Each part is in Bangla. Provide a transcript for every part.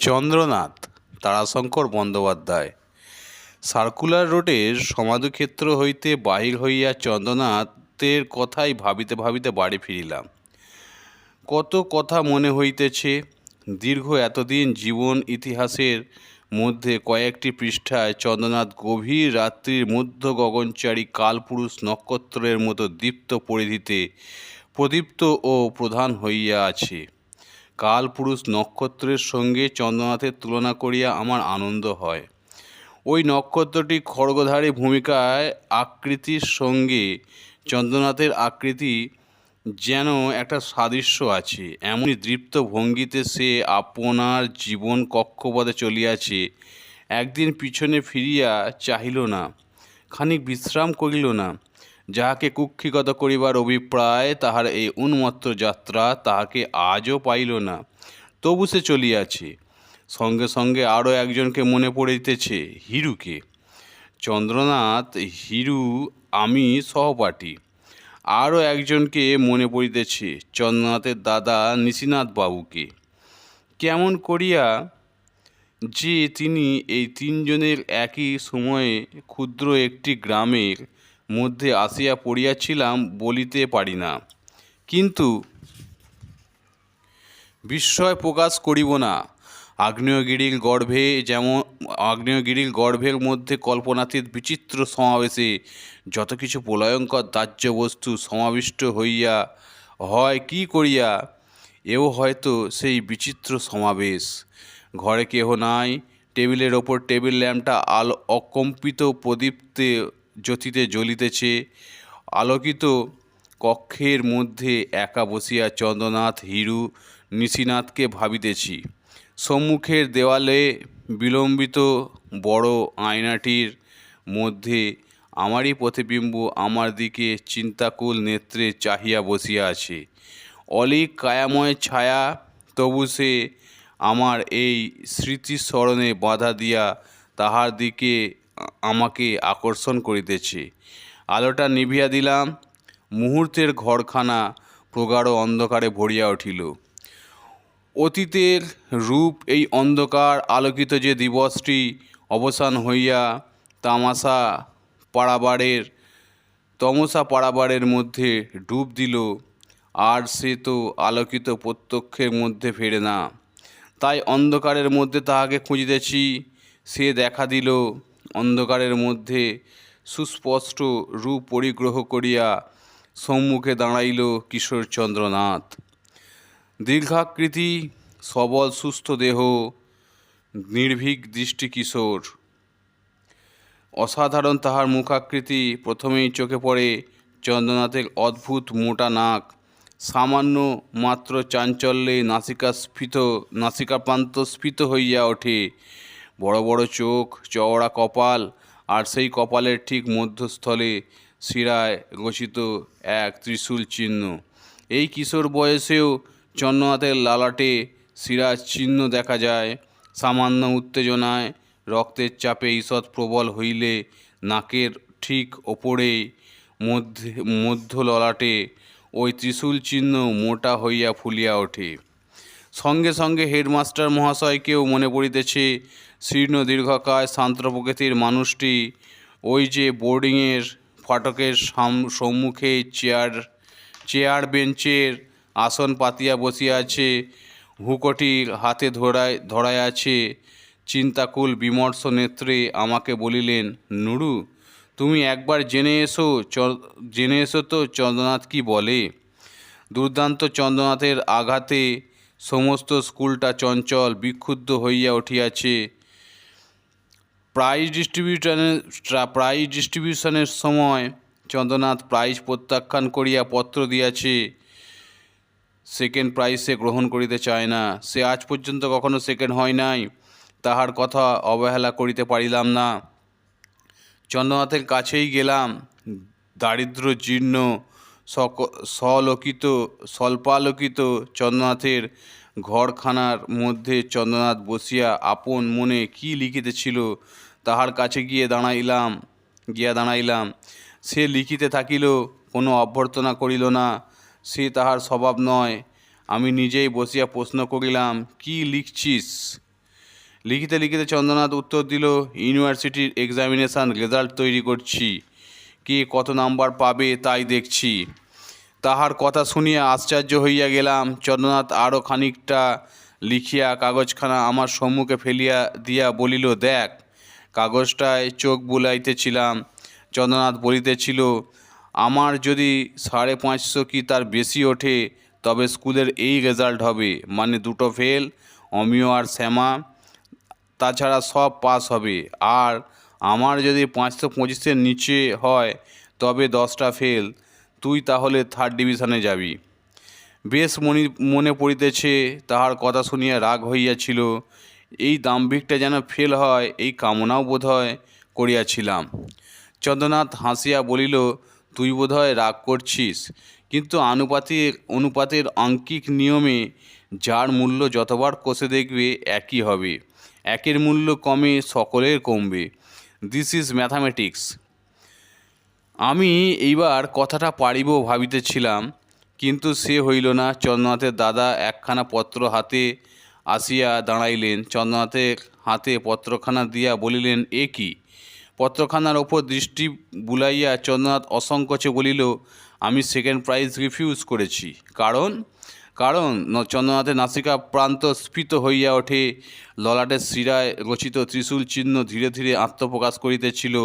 চন্দ্রনাথ তারাশঙ্কর বন্দ্যোপাধ্যায়। সার্কুলার রোডের সমাধিক্ষেত্র হইতে বাহির হইয়া চন্দ্রনাথের কথাই ভাবিতে ভাবিতে বাড়ি ফিরিলাম। কত কথা মনে হইতেছে, দীর্ঘ এতদিন জীবন ইতিহাসের মধ্যে কয়েকটি পৃষ্ঠায় চন্দ্রনাথ গভীর রাত্রির মধ্য গগনচারী কালপুরুষ নক্ষত্রের মতো দীপ্ত পরিধিতে প্রদীপ্ত ও প্রধান হইয়া আছে। কালপুরুষ নক্ষত্রের সঙ্গে চন্দ্রনাথের তুলনা করিয়া আমার আনন্দ হয়। ওই নক্ষত্রটি খড়গধারী ভূমিকায় আকৃতির সঙ্গে চন্দ্রনাথের আকৃতি যেন একটা সাদৃশ্য আছে। এমনই দৃপ্ত ভঙ্গিতে সে আপনার জীবন কক্ষপথে চলিয়াছে। একদিন পিছনে ফিরিয়া চাহিল না, খানিক বিশ্রাম করিল না। যাহাকে কুক্ষিগত করিবার অভিপ্রায় তাহার এই উন্মত্ত যাত্রা তাহাকে আজও পাইল না। তবু সে চলিয়াছে। সঙ্গে সঙ্গে আরও একজনকে মনে পড়িতেছে, হিরুকে। চন্দ্রনাথ, হিরু, আমি সহপাঠী। আরও একজনকে মনে পড়িতেছে, চন্দ্রনাথের দাদা নিশিনাথ বাবুকে। কেমন করিয়া যে তিনি এই তিনজনের একই সময়ে ক্ষুদ্র একটি গ্রামের মধ্যে আসিয়া পড়িয়াছিলাম বলিতে পারি না। কিন্তু বিস্ময় প্রকাশ করিব না। আগ্নেয়গিরির গর্ভে যেমন আগ্নেয়গিরির গর্ভের মধ্যে কল্পনাতীত বিচিত্র সমাবেশে যত কিছু প্রলয়ঙ্কর দাহ্য বস্তু সমাবিষ্ট হইয়া হয় কি করিয়া, এও হয়তো সেই বিচিত্র সমাবেশ। ঘরে কেহ নাই, টেবিলের ওপর টেবিল ল্যাম্পটা আল অকম্পিত প্রদীপ্তে জ্যোতিতে জ্বলিতেছে, আলোকিত কক্ষের মধ্যে একা বসিয়া চন্দ্রনাথ, হিরু, নিশিনাথকে ভাবিতেছি। সম্মুখের দেওয়ালে বিলম্বিত বড় আয়নাটির মধ্যে আমারই প্রতিবিম্ব আমার দিকে চিন্তাকুল নেত্রে চাহিয়া বসিয়া আছে। অলিক কায়াময় ছায়া তবু সে আমার এই স্মৃতিস্মরণে বাধা দিয়া তাহার দিকে আমাকে আকর্ষণ করিতেছে। আলোটা নিভিয়া দিলাম, মুহূর্তের ঘরখানা প্রগাঢ় অন্ধকারে ভরিয়া উঠিল। অতীতের রূপ এই অন্ধকার আলোকিত যে দিবসটি অবসান হইয়া তামাশা পাড়াবাড়ের তমসা পাড়াবাড়ের মধ্যে ডুব দিল, আর সে তো আলোকিত প্রত্যক্ষের মধ্যে ফেরে না। তাই অন্ধকারের মধ্যে তাহাকে খুঁজিতেছি, সে দেখা দিল অন্ধকারের মধ্যে সুস্পষ্ট রূপ পরিগ্রহ করিয়া সম্মুখে দাঁড়াইল কিশোরচন্দ্রনাথ। দীর্ঘাকৃতি, সবল, সুস্থ দেহ, নির্ভীক দৃষ্টি কিশোর। অসাধারণ তাহার মুখাকৃতি প্রথমেই চোখে পড়ে চন্দ্রনাথের অদ্ভুত মোটা নাক, সামান্য মাত্র চাঞ্চল্যে নাসিকা স্ফীত নাসিকাপ্রান্ত স্ফীত হইয়া ওঠে। বড় বড় চোখ, চওড়া কপাল, আর সেই কপালের ঠিক মধ্যস্থলে শিরায় রচিত এক ত্রিশূল চিহ্ন। এই কিশোর বয়সেও চন্দ্রনাথের লালাটে শিরার চিহ্ন দেখা যায়। সামান্য উত্তেজনায় রক্তের চাপে ঈষৎ প্রবল হইলে নাকের ঠিক ওপরে মধ্যে, মধ্য ললাটে ওই ত্রিশূল চিহ্ন মোটা হইয়া ফুলিয়া ওঠে। সঙ্গে সঙ্গে হেডমাস্টার মহাশয়কেও মনে পড়িতেছে শীর্ণ দীর্ঘকায় শান্ত প্রকৃতির মানুষটি ওই যে বোর্ডিংয়ের ফাটকের সাম- সম্মুখে চেয়ার চেয়ার বেঞ্চের আসন পাতিয়া বসিয়া আছে হুকোটির হাতে ধরায় ধরায় আছে। চিন্তাকুল বিমর্ষ নেত্রে আমাকে বলিলেন, নুরু, তুমি একবার জেনে এসো জেনে এসো তো চন্দ্রনাথ কি বলে। দুর্দান্ত চন্দ্রনাথের আঘাতে সমস্ত স্কুলটা চঞ্চল বিক্ষুব্ধ হইয়া উঠিয়াছে। প্রাইজ ডিস্ট্রিবিউশনের প্রাইজ ডিস্ট্রিবিউশনের সময় চন্দ্রনাথ প্রাইজ প্রত্যাখ্যান করিয়া পত্র দিয়াছে। সেকেন্ড প্রাইজ সে গ্রহণ করিতে চায় না। সে আজ পর্যন্ত কখনো সেকেন্ড হয় নাই। তাহার কথা অবহেলা করিতে পারিলাম না। চন্দ্রনাথের কাছেই গেলাম। দারিদ্র জীর্ণ, সক, সলোকিত, স্বল্পালোকিত চন্দ্রনাথের ঘরখানার মধ্যে চন্দ্রনাথ বসিয়া আপন মনে কি লিখিতেছিল, তাহার কাছে গিয়ে দাঁড়াইলাম, গিয়া দাঁড়াইলাম। সে লিখিতে থাকিল, কোনো অভ্যর্থনা করিল না, সে তাহার স্বভাব নয়। আমি নিজেই বসিয়া প্রশ্ন করিলাম, কি লিখছিস? লিখিতে লিখিতে চন্দ্রনাথ উত্তর দিল, ইউনিভার্সিটির এক্সামিনেশান রেজাল্ট তৈরি করছি। কে কত নাম্বার পাবে তাই দেখছি। তাহার কথা শুনিয়া আশ্চর্য হইয়া গেলাম। চন্দ্রনাথ আরও খানিকটা লিখিয়া কাগজখানা আমার সম্মুখে ফেলিয়া দিয়া বলিল, দেখ, কাগজটায় চোখ বুলাইতেছিলাম। চন্দ্রনাথ বলিতেছিল, আমার যদি সাড়ে পাঁচশো কি তার বেশি ওঠে, তবে স্কুলের এই রেজাল্ট হবে। মানে দুটো ফেল অমিয় আর শ্যামা। তাছাড়া সব পাস হবে। আর আমার যদি পাঁচশো পঁচিশের নিচে হয়, তবে দশটা ফেল তুই তাহলে থার্ড ডিভিশনে যাবি। বেশ মনি, মনে পড়িতেছে তাহার কথা শুনিয়া রাগ হইয়াছিল। এই দাম্ভিকটা যেন ফেল হয়, এই কামনাও বোধহয় করিয়াছিলাম। চন্দ্রনাথ হাসিয়া বলিল, তুই বোধহয় রাগ করছিস। কিন্তু আনুপাতিক, অনুপাতের আঙ্কিক নিয়মে যার মূল্য যতবার কষে দেখবে, একই হবে। একের মূল্য কমে, সকলের কমবে। দিস ইজ ম্যাথামেটিক্স আমি এইবার কথাটা পারিব ভাবিতেছিলাম, কিন্তু সে হইল না। চন্দ্রনাথের দাদা একখানা পত্র হাতে আসিয়া দাঁড়াইলেন। চন্দ্রনাথের হাতে পত্রখানা দিয়া বলিলেন, এ কি? পত্রখানার ওপর দৃষ্টি বুলাইয়া চন্দ্রনাথ অসংকোচে বলিল, আমি সেকেন্ড প্রাইজ রিফিউজ করেছি। কারণ? কারণ? চন্দ্রনাথের নাসিকা প্রান্ত স্ফীত হইয়া ওঠে। ললাটের শিরায় রচিত ত্রিশূল চিহ্ন ধীরে ধীরে আত্মপ্রকাশ করিতেছিল।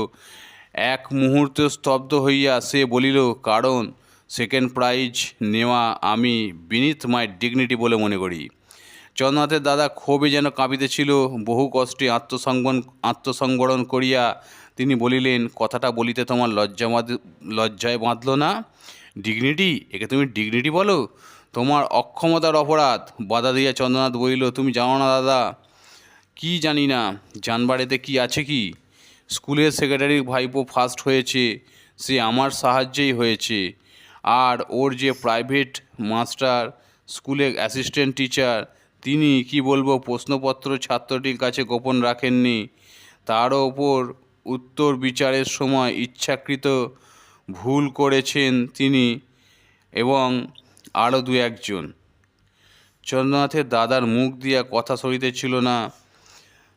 এক মুহূর্ত স্তব্ধ হইয়া সে বলিল, কারণ সেকেন্ড প্রাইজ নেওয়া আমি বিনিথ মাই ডিগনিটি বলে মনে করি। চন্দ্রনাথের দাদা ক্ষোভে যেন কাঁপিতেছিল, বহু কষ্টে আত্মসংবরণ আত্মসংবরণ করিয়া তিনি বলিলেন, কথাটা বলিতে তোমার লজ্জা লজ্জায় বাঁধল না? ডিগনিটি একে তুমি ডিগনিটি বলো? তোমার অক্ষমতার অপরাধ। বাধা দিয়া চন্দ্রনাথ বলিল, তুমি জানো না দাদা, কি জানি না জানবার এতে কি আছে কি? স্কুলের সেক্রেটারি ভাইপো ফার্স্ট হয়েছে, সে আমার সাহায্যেই হয়েছে। আর ওর যে প্রাইভেট মাস্টার স্কুলে অ্যাসিস্ট্যান্ট টিচার তিনি কি বলব, প্রশ্নপত্র ছাত্রটির কাছে গোপন রাখেননি। তার ওপর উত্তর বিচারের সময় ইচ্ছাকৃত ভুল করেছেন তিনি এবং আরও দু একজন। চন্দ্রনাথের দাদার মুখ দিয়া কথা সরিতেছিল না।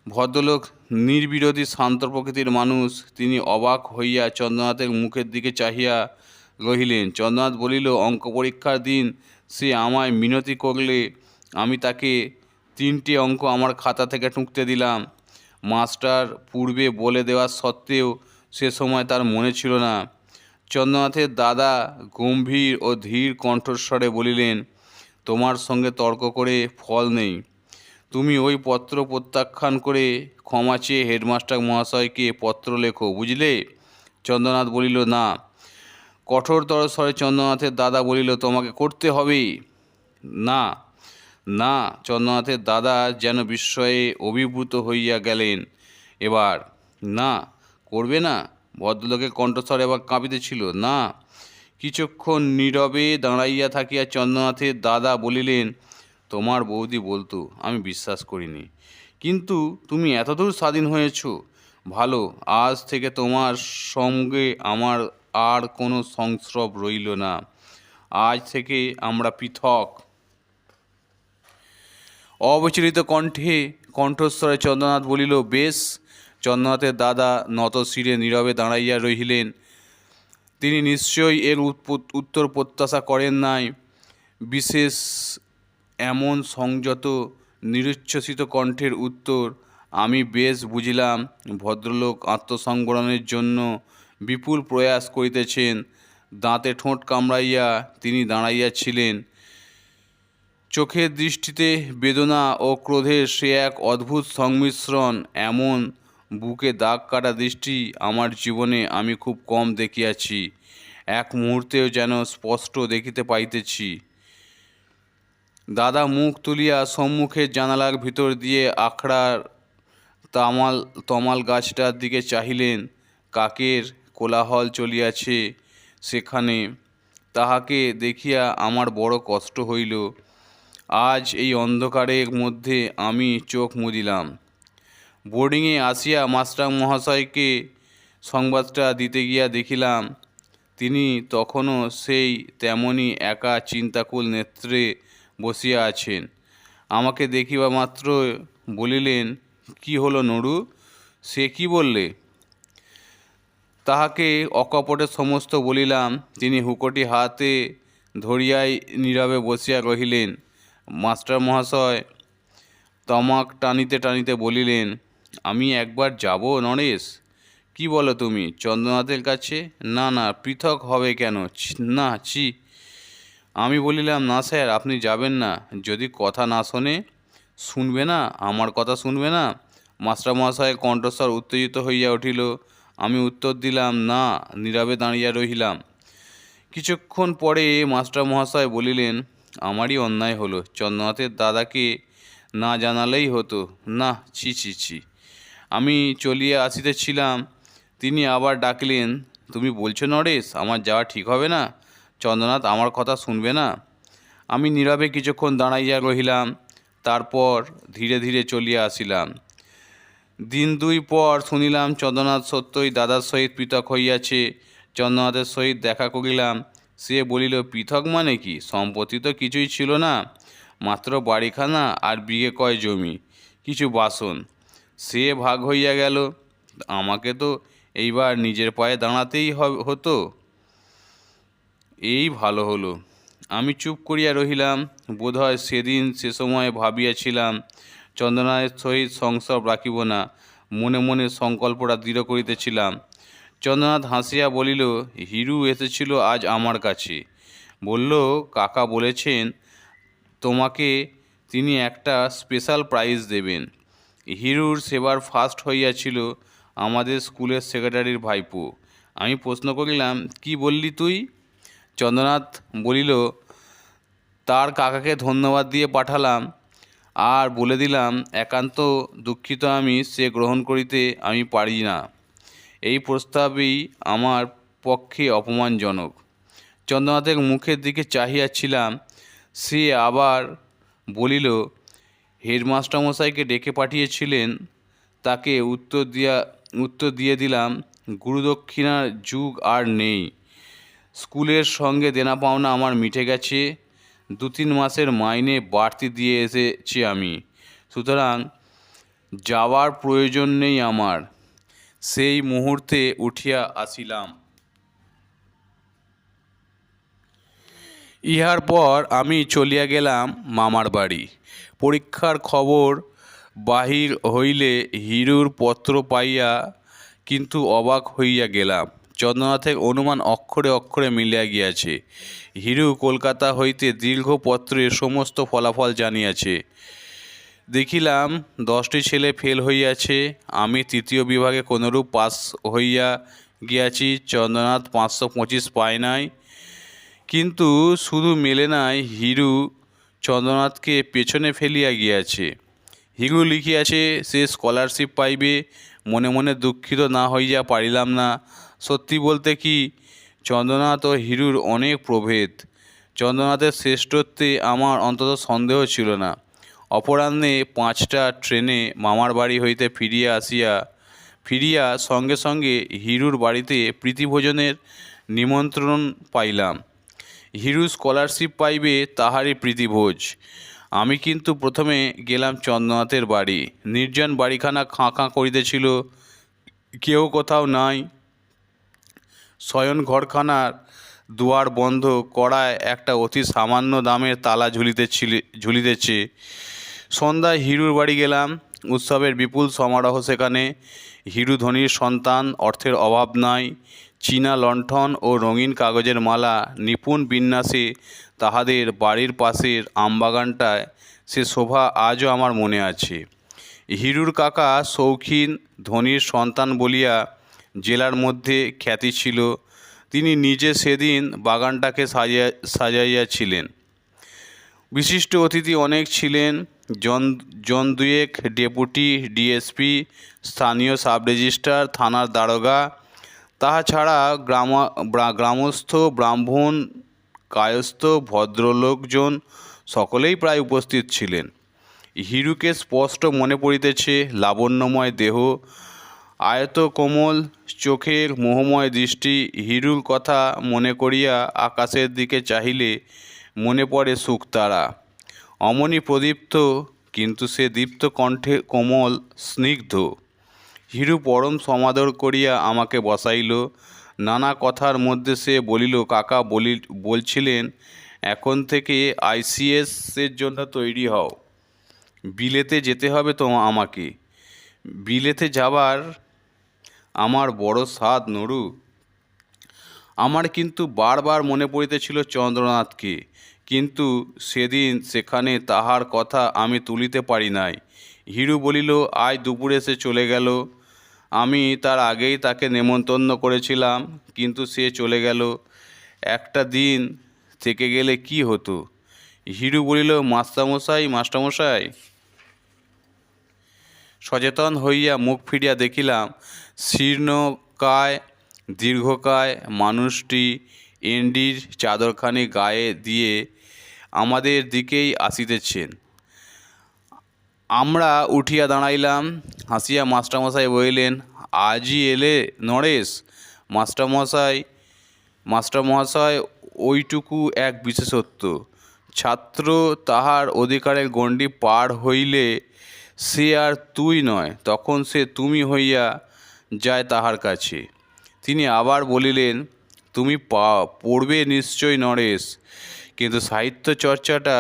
ভদ্রলোক নির্বিরোধী শান্ত প্রকৃতির মানুষ তিনি অবাক হইয়া চন্দ্রনাথের মুখের দিকে চাহিয়া রহিলেন। চন্দ্রনাথ বলিল, অঙ্ক পরীক্ষার দিন সে আমায় মিনতি করলে আমি তাকে তিনটে অঙ্ক আমার খাতা থেকে টুকতে দিলাম। মাস্টার পূর্বে বলে দেওয়া সত্ত্বেও সে সময় তার মনে ছিল না। চন্দ্রনাথের দাদা গম্ভীর ও ধীর কণ্ঠস্বরে বলিলেন, তোমার সঙ্গে তর্ক করে ফল নেই। তুমি ওই পত্র প্রত্যাখ্যান করে ক্ষমা চেয়ে হেডমাস্টার মহাশয়কে পত্র লেখো, বুঝলে? চন্দ্রনাথ বলিল, না। কঠোরতর স্বরে চন্দ্রনাথের দাদা বলিল, তোমাকে করতে হবে। না। না। চন্দ্রনাথের দাদা যেন বিস্ময়ে অভিভূত হইয়া গেলেন। এবার? না। করবে না? ভদ্রলোকের কণ্ঠস্বর এবার কাঁপিতেছিল না। কিছুক্ষণ নীরবে দাঁড়াইয়া থাকিয়া চন্দ্রনাথের দাদা বলিলেন তোমার বৌদি বলতো, আমি বিশ্বাস করিনি। কিন্তু তুমি এতদূর স্বাধীন হয়েছ। ভালো, আজ থেকে তোমার সঙ্গে আমার আর কোনো সংস্রব রইল না। আজ থেকে আমরা পৃথক। অবিচলিত কণ্ঠে কণ্ঠস্বরে চন্দ্রনাথ বলিল, বেশ, চন্দ্রনাথের দাদা নত শিরে নীরবে দাঁড়াইয়া রহিলেন। তিনি নিশ্চয়ই এর উত্তর প্রত্যাশা করেন নাই। বিশেষ এমন সংযত, নিরুচ্ছ্বসিত কণ্ঠের উত্তর আমি বেশ বুঝিলাম ভদ্রলোক আত্মসংবরণের জন্য বিপুল প্রয়াস করিতেছেন। দাঁতে ঠোঁট কামড়াইয়া তিনি দাঁড়াইয়াছিলেন। চোখের দৃষ্টিতে বেদনা ও ক্রোধের সে এক অদ্ভুত সংমিশ্রণ, এমন বুকে দাগ কাটা দৃষ্টি আমার জীবনে আমি খুব কম দেখিয়াছি। এক মুহূর্তেও যেন স্পষ্ট দেখিতে পাইতেছি। দাদা মুখ তুলিয়া সম্মুখের জানালার ভিতর দিয়ে আখড়ার তামাল, তমাল গাছটার দিকে চাহিলেন। কাকের কোলাহল চলিয়াছে সেখানে। তাহাকে দেখিয়া আমার বড় কষ্ট হইল। আজ এই অন্ধকারের মধ্যে আমি চোখ মুদিলাম। বোর্ডিংয়ে আসিয়া মাস্টার মহাশয়কে সংবাদটা দিতে গিয়া দেখিলাম, তিনি তখনও সেই তেমনই একা চিন্তাকুল নেত্রে বসিয়া আছেন। আমাকে দেখিবা মাত্র বলিলেন, কি হলো নড়ু? সে কি বললে? তাহাকে অকপটে সমস্ত বলিলাম, তিনি হুকোটি হাতে ধরিয়াই নীরবে বসিয়া রহিলেন। মাস্টার মহাশয় তমাক টানিতে টানিতে বলিলেন, আমি একবার যাব নরেশ? কি বলো তুমি? চন্দ্রনাথের কাছে? না না, পৃথক হবে কেন? না, ছি আমি বলিলাম, না স্যার, আপনি যাবেন না। যদি কথা না শোনে, শুনবে না, আমার কথা শুনবে না। মাস্টারমশাইয়ের কণ্ঠস্বর উত্তেজিত হইয়া উঠিল। আমি উত্তর দিলাম, না, নীরবে দাঁড়িয়ে রহিলাম। কিছুক্ষণ পরে মাস্টার মহাশয় বলিলেন, আমারই অন্যায় হলো। চন্দ্রনাথের দাদাকে না জানালেই হতো। না, ছি ছি ছি। আমি চলিয়া আসিতেছিলাম। তিনি আবার ডাকলেন, তুমি বলছো নরেশ, আমার যাওয়া ঠিক হবে না? চন্দ্রনাথ আমার কথা শুনবে না? আমি নীরবে কিছুক্ষণ দাঁড়াইয়া রহিলাম, তারপর ধীরে ধীরে চলিয়া আসিলাম। দিন দুই পর শুনিলাম চন্দ্রনাথ সত্যই দাদার সহিত পৃথক হইয়াছে। চন্দ্রনাথের সহিত দেখা করিলাম, সে বলিল, পৃথক মানে কি? সম্পত্তি তো কিছুই ছিল না। মাত্র বাড়িখানা আর বিঘে কয় জমি? কিছু বাসন? সে ভাগ হইয়া গেল, আমাকে তো এইবার নিজের পায়ে দাঁড়াতেই হতো। এই ভালো হলো। আমি চুপ করিয়া রহিলাম, বোধহয় সেদিন সে সময় ভাবিয়াছিলাম চন্দ্রনাথের সহিত সংসব রাখিব না, মনে মনে সংকল্পটা দৃঢ় করিতেছিলাম। চন্দ্রনাথ হাসিয়া বলিল, হিরু এসেছিল আজ আমার কাছে। বলল, কাকা বলেছেন তোমাকে তিনি একটা স্পেশাল প্রাইজ দেবেন। হিরুর সেবার ফার্স্ট হইয়াছিল আমাদের স্কুলের সেক্রেটারির ভাইপো। আমি প্রশ্ন করিলাম, কি বললি তুই? চন্দ্রনাথ বলিল, তার কাকাকে ধন্যবাদ দিয়ে পাঠালাম আর বলে দিলাম, একান্ত দুঃখিত আমি, সে গ্রহণ করিতে আমি পারি না। এই প্রস্তাবই আমার পক্ষে অপমানজনক চন্দ্রনাথের মুখের দিকে চাহিয়াছিলাম, সে আবার বলিল, হেডমাস্টারমশাইকে ডেকে পাঠিয়েছিলেন, তাকে উত্তর দিয়া, উত্তর দিয়ে দিলাম, গুরুদক্ষিণার যুগ আর নেই। স্কুলের সঙ্গে দেনা পাওনা আমার মিটে গেছে। দু তিন মাসের মাইনে বাড়তি দিয়ে এসেছি আমি। সুতরাং যাওয়ার প্রয়োজন নেই আমার। সেই মুহূর্তে উঠিয়া আসিলাম। ইহার পর আমি চলিয়া গেলাম মামার বাড়ি। পরীক্ষার খবর বাহির হইলে হিরুর পত্র পাইয়া কিন্তু অবাক হইয়া গেলাম। চন্দ্রনাথের অনুমান অক্ষরে অক্ষরে মিলিয়া গিয়াছে। হিরু কলকাতা হইতে দীর্ঘ পত্রে সমস্ত ফলাফল জানিয়াছে। দেখিলাম, দশটি ছেলে ফেল হইয়াছে। আমি তৃতীয় বিভাগে কোনোরূপ পাস হইয়া গিয়াছি, চন্দ্রনাথ পাঁচশো পঁচিশ পায় নাই। কিন্তু শুধু মেলে নাই, হিরু চন্দ্রনাথকে পেছনে ফেলিয়া গিয়াছে। হিরু লিখিয়াছে, সে স্কলারশিপ পাইবে, মনে মনে দুঃখিত না হইয়া পারিলাম না। সত্যি বলতে কি, চন্দ্রনাথ ও হিরুর অনেক প্রভেদ। চন্দ্রনাথের শ্রেষ্ঠত্বে আমার অন্তত সন্দেহ ছিল না। অপরাহ্নে পাঁচটা ট্রেনে মামার বাড়ি হইতে ফিরিয়া আসিয়া, ফিরিয়া সঙ্গে সঙ্গে হিরুর বাড়িতে প্রীতিভোজনের নিমন্ত্রণ পাইলাম। হিরু স্কলারশিপ পাইবে তাহারই প্রীতিভোজ। আমি কিন্তু প্রথমে গেলাম চন্দ্রনাথের বাড়ি। নির্জন বাড়িখানা খাঁ খাঁ করিতেছিল, কেউ কোথাও নাই। শয়ন ঘরখানার দুয়ার বন্ধ করায় একটা অতি সামান্য দামের তালা ঝুলিতেছিল ঝুলিতেছে। সন্ধ্যায় হিরুর বাড়ি গেলাম। উৎসবের বিপুল সমারোহ সেখানে। হিরু ধনির সন্তান, অর্থের অভাব নাই। চীনা লণ্ঠন ও রঙিন কাগজের মালা নিপুণ বিন্যাসে তাহাদের বাড়ির পাশের আমবাগানটায় সে শোভা আজও আমার মনে আছে। হিরুর কাকা শৌখিন ধনির সন্তান বলিয়া জেলার মধ্যে খ্যাতি ছিল। তিনি নিজে সেদিন বাগানটাকে সাজিয়া, সাজাইয়াছিলেন। বিশিষ্ট অতিথি অনেক ছিলেন। জন জন দুয়েক ডেপুটি ডিএসপি, স্থানীয় সাব রেজিস্ট্রার, থানার দারোগা। তাহা ছাড়া গ্রাম গ্রামস্থ, ব্রাহ্মণ, কায়স্থ, ভদ্রলোকজন সকলেই প্রায় উপস্থিত ছিলেন। হিরুকে স্পষ্ট মনে পড়িতেছে, লাবণ্যময় দেহ আয়ত কোমল চোখের মোহময় দৃষ্টি হিরুর কথা মনে করিয়া আকাশের দিকে চাহিলে মনে পড়ে শুকতারা অমনি প্রদীপ্ত, কিন্তু সে দীপ্ত কণ্ঠে কোমল, স্নিগ্ধ। হিরু পরম সমাদর করিয়া আমাকে বসাইল। নানা কথার মধ্যে সে বলিল, কাকা, বলি, বলছিলেন, এখন থেকে আইসিএস এর জন্য তৈরি হও। বিলেতে যেতে হবে তো আমাকে। বিলেতে যাবার আমার বড় স্বাদ নড়ু আমার কিন্তু বারবার মনে পড়িতেছিল চন্দ্রনাথকে, কিন্তু সেদিন সেখানে তাহার কথা আমি তুলিতে পারি নাই। হিরু বলিল আজ দুপুরে সে চলে গেল। আমি তার আগেই তাকে নেমন্তন্ন করেছিলাম, কিন্তু সে চলে গেল। একটা দিন থেকে গেলে কি হতো? হিরু বলিল, মাস্টারমশাই মাস্টারমশাই। সচেতন হইয়া মুখ ফিরিয়া দেখিলাম শীর্ণকায়, দীর্ঘকায় মানুষটি এন্ডির চাদরখানি গায়ে দিয়ে আমাদের দিকেই আসিতেছেন। আমরা উঠিয়া দাঁড়াইলাম, হাসিয়া মাস্টারমশাই বলিলেন আজই এলে নরেশ, মাস্টারমশাই মাস্টারমহাশয় ওইটুকু এক বিশেষত্ব। ছাত্র তাহার অধিকারের গণ্ডি পার হইলে সে আর তুই নয়, তখন সে তুমি হইয়া যায় তাহার কাছে। তিনি আবার বলিলেন, তুমি পড়বে নিশ্চয় নরেশ, কিন্তু সাহিত্য চর্চাটা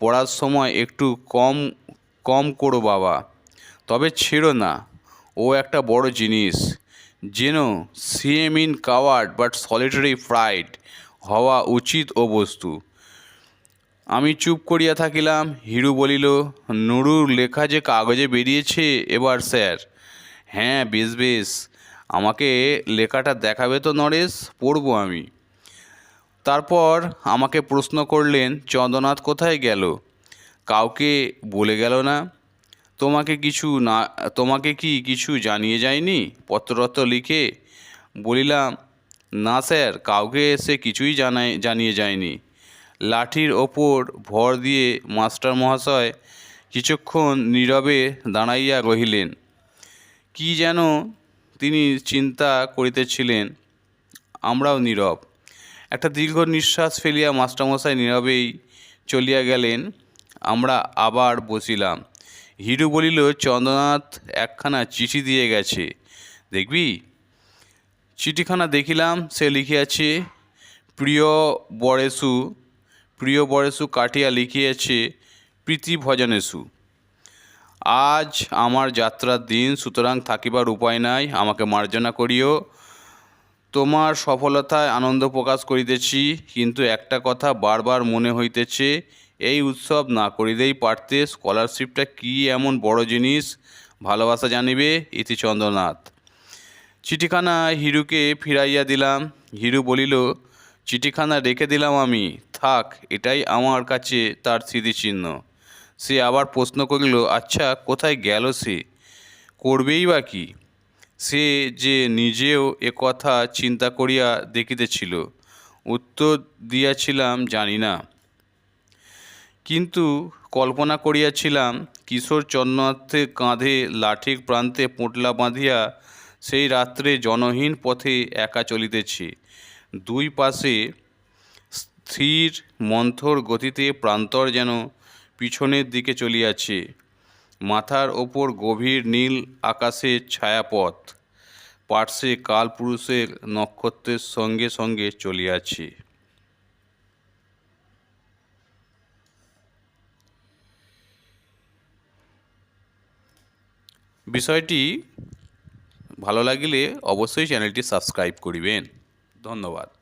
পড়ার সময় একটু কম কম করো বাবা, তবে ছেড়ো না, ও একটা বড় জিনিস। যেন CM in coward but solitary fried হওয়া উচিত ও বস্তু। আমি চুপ করিয়া থাকিলাম, হিরু বলিল, নুরুর লেখা যে কাগজে বেরিয়েছে এবার, স্যার হ্যাঁ বেশ বেশ। আমাকে লেখাটা দেখাবে তো নরেশ? পড়ব আমি। তারপর আমাকে প্রশ্ন করলেন, চন্দ্রনাথ কোথায় গেল? কাউকে বলে গেল না। তোমাকে কিছু না, তোমাকে কি কিছু জানিয়ে যায়নি? পত্ররত্র লিখে? বলিলাম, না স্যার, কাউকে সে কিছুই জানায়, জানিয়ে যায়নি। লাঠির ওপর ভর দিয়ে মাস্টার মহাশয় কিছুক্ষণ নীরবে দাঁড়াইয়া রহিলেন। কি যেন তিনি চিন্তা করিতেছিলেন। আমরাও নীরব। একটা দীর্ঘ নিঃশ্বাস ফেলিয়া মাস্টারমশাই নীরবেই চলিয়া গেলেন। আমরা আবার বসিলাম। হিরু বলিল, চন্দ্রনাথ একখানা চিঠি দিয়ে গেছে। দেখবি? চিঠিখানা দেখিলাম, সে লিখিয়াছে। প্রিয় বরেশু প্রিয় বরেশু কাটিয়া লিখিয়াছে, প্রীতি ভজনেশু আজ আমার যাত্রার দিন, সুতরাং থাকিবার উপায় নাই, আমাকে মার্জনা করিও। তোমার সফলতায় আনন্দ প্রকাশ করিতেছি, কিন্তু একটা কথা বারবার মনে হইতেছে, এই উৎসব না করিলেই পারতে স্কলারশিপটা কি এমন বড় জিনিস? ভালোবাসা জানিবে ইতি চন্দ্রনাথ। চিঠিখানা হিরুকে ফিরাইয়া দিলাম। হিরু বলিল, চিঠিখানা রেখে দিলাম আমি। থাক, এটাই আমার কাছে তার স্মৃতিচিহ্ন। সে আবার প্রশ্ন করিল আচ্ছা কোথায় গেল সে? করবেই বা কি? সে যে নিজেও এ কথা চিন্তা করিয়া দেখিতেছিল, উত্তর দিয়াছিলাম, জানি না। কিন্তু কল্পনা করিয়াছিলাম, কিশোর চন্দ্রনাথের কাঁধে লাঠির প্রান্তে পোঁটলা বাঁধিয়া সেই রাত্রে জনহীন পথে একা চলিতেছে। দুই পাশে স্থির মন্থর গতিতে প্রান্তর যেন পিছনের দিকে চলিয়াছে। মাথার ওপর গভীর নীল আকাশের ছায়াপথ। পার্শ্বে কালপুরুষের নক্ষত্রের সঙ্গে সঙ্গে চলিয়াছে। বিষয়টি ভালো লাগিলে অবশ্যই চ্যানেলটি সাবস্ক্রাইব করিবেন। ধন্যবাদ।